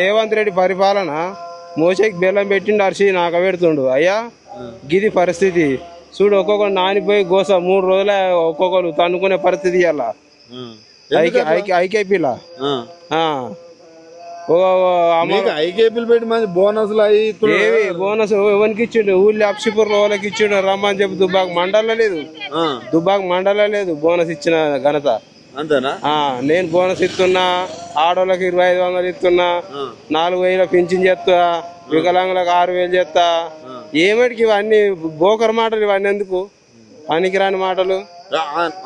రేవంత్ రెడ్డి పరిపాలన మోసేకి బెల్లం పెట్టిండు అరిసి నాకు పెడుతుండు. అయ్యా గిది పరిస్థితి. చూడు ఒక్కొక్కరు నానిపోయి గోస మూడు రోజులే ఒక్కొక్కరు తన్నుకునే పరిస్థితి అలా ఐకే ఐకే ఐకేపీలా. బోనస్ ఎవరికి ఇచ్చిండు? ఊళ్ళో అప్సిపూర్ వాళ్ళకి ఇచ్చిండు. రమ్మని చెప్పి దుబ్బాక మండలం లేదు. దుబ్బాక మండలం లేదు బోనస్ ఇచ్చిన ఘనత. అంతేనా? నేను బోనస్ ఇస్తున్నా ఆడోళ్ళకి ఇరవై ఐదు వందలు ఇస్తున్నా నాలుగు వేల పింఛన్ చేస్తా వికలాంగులకు ఆరు వేలు చేస్తా. ఏమిటికి ఇవన్నీ బోకర్ మాటలు ఇవన్నీ ఎందుకు? పనికిరాని మాటలు.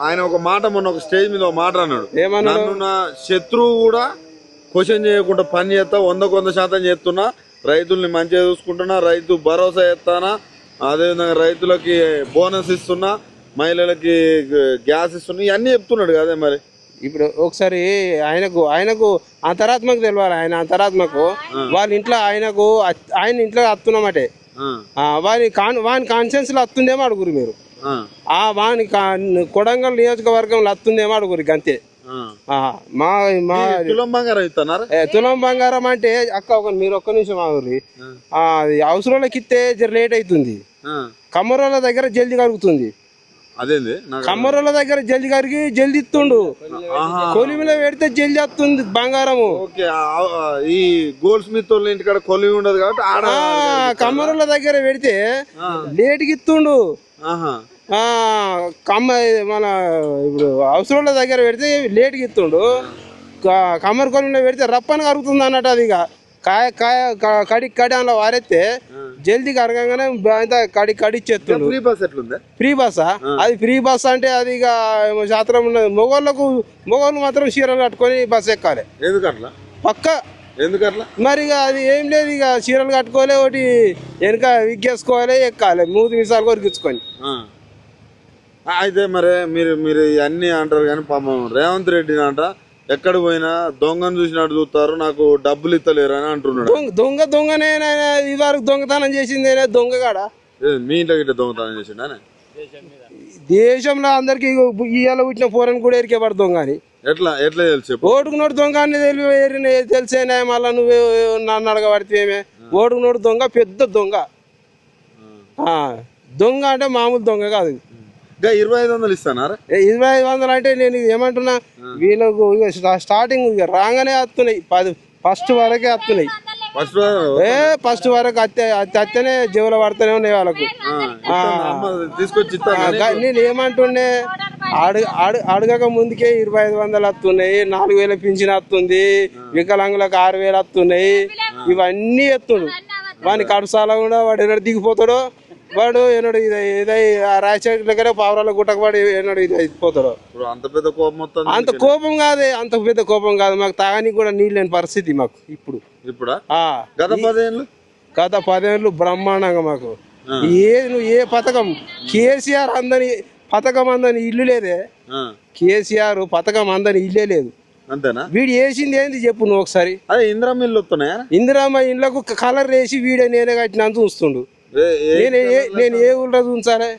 ఆయన ఒక మాట మొన్న ఒక స్టేజ్ మీద ఒక మాట అన్నాడు. ఏమన్నాడు? నన్ను నా శత్రువు కూడా క్వశ్చన్ చేయకుండా పని చేస్తా వందకు వంద శాతం చేస్తున్నా. రైతుల్ని మంచిగా చూసుకుంటున్నా రైతు భరోసా చేస్తానా అదేవిధంగా రైతులకి బోనస్ ఇస్తున్నా. మహిళలకి గ్యాస్ ఇస్తున్నా ఇవన్నీ చెప్తున్నాడు కదే మరి. ఇప్పుడు ఒకసారి ఆయనకు ఆయనకు అంతరాత్మకు తెలియాలి ఆయన అంతరాత్మకు. వాళ్ళ ఇంట్లో ఆయనకు ఆయన ఇంట్లో అత్తున్నామటే. వాని కాన్ వాని కాన్షియన్స్లో అత్తుందేమో అడుగురు మీరు. ఆ, వాని కొడంగల్ నియోజకవర్గంలో అత్తుందేమో అడుగురు అంతే మా మా తులం బంగారం ఇస్తున్నారా తులం బంగారం అంటే అక్క ఒక మీరు ఒక్క నిమిషం ఆగురి అది అవసరంలోకి ఇస్తే జర లేట్ అవుతుంది. కమ్మరోళ్ళ దగ్గర జల్దీ కరుగుతుంది అదేంది? కమ్మరోళ్ళ దగ్గర జల్దీ కరిగి జల్దీ ఇస్తుండు. కొలిమిలో పెడితే జల్దీ వస్తుంది బంగారము. ఈ గోల్డ్ స్మిత్ ఇంటికాడ కొలివి ఉండదు కాబట్టి కమ్మరోళ్ళ దగ్గర పెడితే లేటుకి ఇస్తుండు కమ్మ మన ఇప్పుడు అవసరంలో దగ్గర పెడితే లేటుకి ఇస్తుండు కమ్మరి కొలిమిలో పెడితే రప్పని కరుగుతుంది అన్నట్టు అది ఇక. కాయ కాయ కడి కడి అందులో వారెత్తే జల్దీ కరగంగానే అంతా కడి కడి ఇచ్చేస్తుండు ఫ్రీ బస్ ఎట్లుంది? ఫ్రీ బస్సా? అది ఫ్రీ బస్ అంటే అది ఇక శాస్త్రం ఉన్నది. మొగోళ్ళకు మొగోళ్ళు మాత్రం చీరలు కట్టుకొని బస్ ఎక్కాలి. ఎందుకట్లా పక్క. ఎందుకట్లా మరి ఇక అది ఏం లేదు ఇక చీరలు కట్టుకోవాలి ఒకటి వెనక విగ్గేసుకోవాలి ఎక్కాలి. మూడు నిమిషాలు కొరికించుకొని. అయితే మరి మీరు మీరు అన్ని అంటారు కానీ పాపం రేవంత్ రెడ్డి అంట ఎక్కడ పోయినా దొంగను చూసినట్టు చూస్తారు నాకు డబ్బులు ఇస్తలేరు అని అంటున్నాడు. దొంగ దొంగ దొంగనే నాయన ఇదివరకు దొంగతనం చేసిందేనే దొంగగాడ? ఏ, మీ ఇంట్లో గిట్ట దొంగతనం చేసిండా దేశంలో అందరికి ఇవాళ పుట్టిన పోరని కూడా ఎరికేవాడు దొంగ అని. ఎట్లా ఎట్లా తెలుసు చెప్పు? ఓటుకున్నోడు దొంగ అని తెలిసేనా మళ్ళా నువ్వు నన్ను అడగబడితేమే ఓటుకున్నోడు దొంగ పెద్ద దొంగ. ఆ, దొంగ అంటే మామూలు దొంగ కాదు ఇరవై ఐదు వందలు ఇస్తానారా? ఏ ఇరవై ఐదు వందలు అంటే నేను ఏమంటున్నా వీళ్ళకు స్టార్టింగ్ ఇక రాగానే వస్తున్నాయి పది ఫస్ట్ వరకే వస్తున్నాయి ఫస్ట్ ఏ ఫస్ట్ వరకు అత్తే అత్తే అత్తనే జీవులు పడుతూనే ఉన్నాయి వాళ్ళకు. అమ్మ తీసుకొచ్చి నేను ఏమంటుండే అడుగు అడు- అడగక ముందుకే ఇరవై ఐదు వందలు వస్తున్నాయి నాలుగు వేల పింఛన్ వస్తుంది వికలాంగులకు ఆరు వేలు వస్తున్నాయి ఇవన్నీ ఎత్తుడు వాని కడుసాల కూడా వాడు ఎన్నడు దిగిపోతాడో వాడు ఎన్నడు ఇది ఇదై ఆ రాజశేఖర్ దగ్గర పావురాల గుట్టకు వాడు ఎన్నడు ఇది అయిపోతాడో. ఇప్పుడు అంత పెద్ద కోపం మొత్తం అంత కోపం కాదే అంత పెద్ద కోపం కాదు. మాకు తాగనికి కూడా నీళ్ళు లేని పరిస్థితి మాకు ఇప్పుడు. ఇప్పుడా? ఆ. గత పదేళ్ళు? గత పదేళ్ళు బ్రహ్మాండంగా మాకు. ఏ నువ్వు ఏ పథకం? కేసీఆర్ అందని పథకం అందని ఇల్లు లేదే. కేసీఆర్ పథకం అందని ఇల్లే లేదు. అంతేనా? వీడు వేసింది ఏంది చెప్పు నువ్వు ఒకసారి. అదే ఇందిరా మిల్లు వస్తున్నాయా? ఇందిరామ్మ ఇండ్లకు కలర్ వేసి వీడే నేనే కట్టినంత చూస్తుండు నేను ఏ- నేను ఏ ఊళ్ళో చూసారే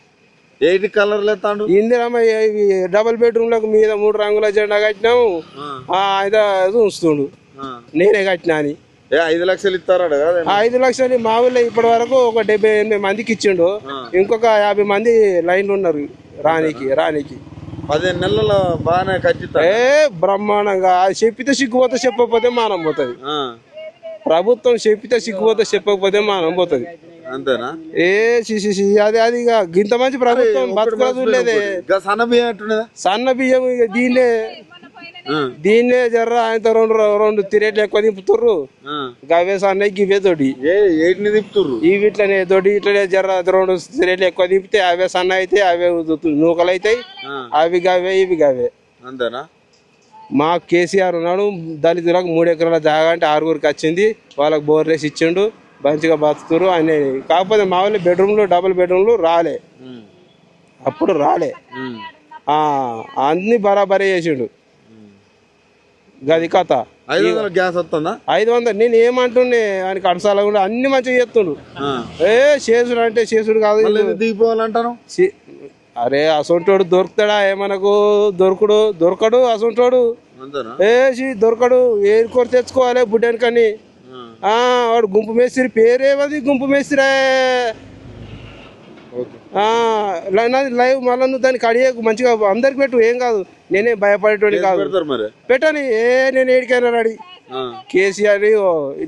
ఏటి కలర్లు ఎత్తాడు ఇందిరామ్మ డబుల్ బెడ్రూమ్లకు మీద మూడు రంగుల జెండా కట్టినాము. ఆ, అయితే చూస్తుండు నేనే కట్టినా అని. ఐదు లక్షలు ఇస్తారాడు ఆ ఐదు లక్షలు మా ఊళ్ళో ఇప్పటి వరకు ఒక డెబ్బై ఎనభై మందికి ఇచ్చిండు. ఇంకొక యాభై మంది లైన్లు ఉన్నారు రానికి రానికి పదిహేను నెలల బాగానే ఖచ్చిత ఏ బ్రహ్మాండంగా. చెప్పితే సిగ్గుపోతే చెప్పకపోతే మానం పోతుంది. ప్రభుత్వం చెప్పితే సిగ్గుపోతే చెప్పకపోతే మానం పోతుంది. అంతేనా? ఏ సి సి అది అది ఇక ఇంత మంచి ప్రభుత్వం బతుకుల చూడలేదే సన్న బియ్యం సన్న బియ్యం ఇక దీన్నే దీన్నే జర్ర ఆయనతో రెండు రెండు తిరేట్లు ఎక్కువ దింపుతుర్రు. గవే సన్న గివే తోటి ఏ ఏటిని తిప్పుతుర్రు ఇవి ఇట్లనే దొడ్డి ఇట్లనే జర్ర రెండు తిరేట్లు ఎక్కువ దింపితే అవే సన్న అయితే అవే నూకలు అవుతాయి. అవి గవే ఇవి గవే అంతేనా? మా కేసీఆర్ ఉన్నాడు దళితులకు మూడు ఎకరాల జాగా అంటే ఆరుగురికి వచ్చింది. వాళ్ళకి బోర్ వేసి ఇచ్చిండు. మంచిగా బతుకుతారు ఆయన కాకపోతే మా వాళ్ళు బెడ్రూమ్లు డబుల్ బెడ్రూమ్లు రాలే. అప్పుడు రాలే. అన్ని బరాబరే చేసిండు. గది కథ. ఐదు వందల గ్యాస్ వస్తుందా? ఐదు వందలు. నేను ఏమంటుండే ఆయనకి అడసాల కూడా అన్ని మంచిగా చేస్తుండు. ఆ. ఏ చేసుడు అంటే చేసుడు కాదు. దిగిపోవాలంటాను అరే అసొంటోడు దొరుకుతాడా? ఏమనకు? దొరకడు దొరకడు అసొంటోడు. ఏ దొరకడు. ఏరుకొని తెచ్చుకోవాలి బుడ్డని కానీ వాడు గుంపు మేస్త్రి పేరేవది గుంపు మేస్త్రే. లైవ్ మళ్ళీ నువ్వు దానికి అడిగేకు మంచిగా అందరికి పెట్టు ఏం కాదు. నేనే భయపడేటోని కాదు. పెట్టని ఏ నేను ఏడికైనా రెడీ. కేసీఆర్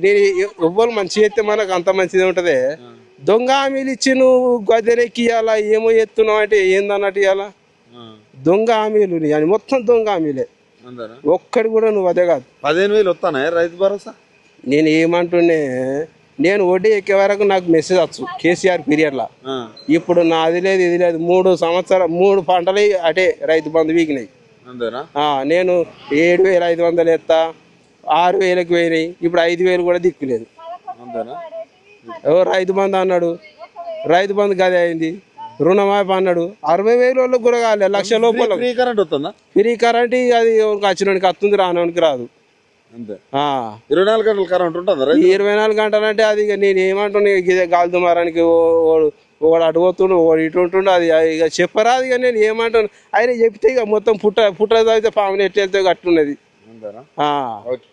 నేను ఎవ్వరు మంచి చేస్తే మనకు అంత మంచిది ఉంటది. దొంగ హామీలు ఇచ్చి నువ్వు గద్దెనెక్కి ఇవ్వాలా ఏమో ఎత్తున్నావు అంటే ఏందన్నట్టు ఇవ్వాలా దొంగ హామీలు అని మొత్తం దొంగ హామీలే. ఒక్కడి కూడా నువ్వు అదే కాదు. పదిహేను వేలు వస్తానా రైతు భరోసా? నేను ఏమంటున్నే నేను వడ్డీ ఎక్కే వరకు నాకు మెసేజ్ వచ్చు కేసీఆర్ పీరియడ్లో ఇప్పుడు నాది లేదు ఇది లేదు మూడు సంవత్సరం మూడు పంటలు అటే రైతు బంధు వీగినాయి నేను ఏడు వేల ఐదు వందలు ఎత్తా ఆరు వేలకు పోయినాయి ఇప్పుడు ఐదు వేలు కూడా దిక్కులేదు. రైతు బంధు అన్నాడు రైతు బంధు గదే అయింది రుణమాఫీ అన్నాడు అరవై వేల వాళ్ళకి కూడా కాలే లక్ష లోపల. ఫ్రీ కరెంట్ అది వచ్చినోనికి వస్తుంది రానోనికి రాదు. ఇరవై నాలుగు గంటల కరెంట్ ఉంటుందా ఇరవై నాలుగు గంటలు అంటే అది ఇక నేను ఏమంటున్నా ఇదే గాలి దుమారానికి ఒకడు అటు పోతుండు ఒకడు ఇటు ఉంటుండు అది ఇక చెప్పరాదు ఇక నేను ఏమంటాను ఆయన చెప్తే ఇక మొత్తం పుట్ట పుట్ట తాగితే పాముని ఎట్లా వెళ్తే అట్టున్నది. ఓకే.